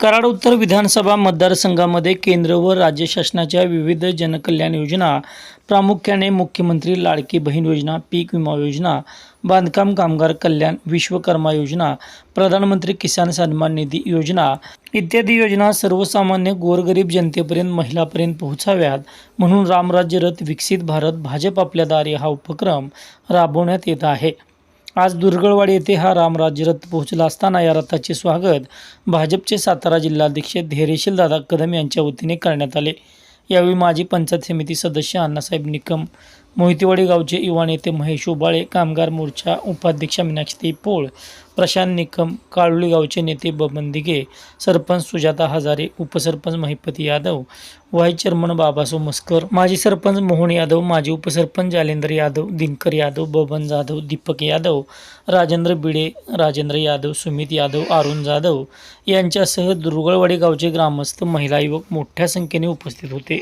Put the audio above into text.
कराड उत्तर विधानसभा मतदारसंघामध्ये केंद्र व राज्य शासनाच्या विविध जनकल्याण योजना प्रामुख्याने मुख्यमंत्री लाडकी बहीण योजना पीक विमा योजना बांधकाम कामगार कल्याण विश्वकर्मा योजना प्रधानमंत्री किसान सन्मान निधी योजना इत्यादी योजना सर्वसामान्य गोरगरीब जनतेपर्यंत महिलापर्यंत पोहोचाव्यात म्हणून रामराज्य रथ विकसित भारत भाजप आपल्या दारी हा उपक्रम राबवण्यात येत आहे. आज दुर्गळवाडी येथे हा रामराज्य रथ पोहोचला असताना या रथाचे स्वागत भाजपचे सातारा जिल्हाध्यक्ष धैर्यशील दादा कदम यांच्या वतीने करण्यात आले. यावेळी माजी पंचायत समिती सदस्य अण्णासाहेब निकम मोहितेवाडी गावचे युवा नेते महेश उबाळे कामगार मोर्चा उपाध्यक्ष मीनाक्षी पोळ प्रशांत निकम काळुली गावचे नेते बबन दिघे सरपंच सुजाता हजारे उपसरपंच महिपती यादव व्हाईस चेअरमन बाबासो मस्कर माजी सरपंच मोहन यादव माजी उपसरपंच जालेंद्र यादव दिनकर यादव बबन जाधव दीपक यादव राजेंद्र बिडे राजेंद्र यादव सुमित यादव अरुण जाधव यांच्यासह दुर्गळवाडी गावचे ग्रामस्थ महिला युवक मोठ्या संख्येने उपस्थित होते.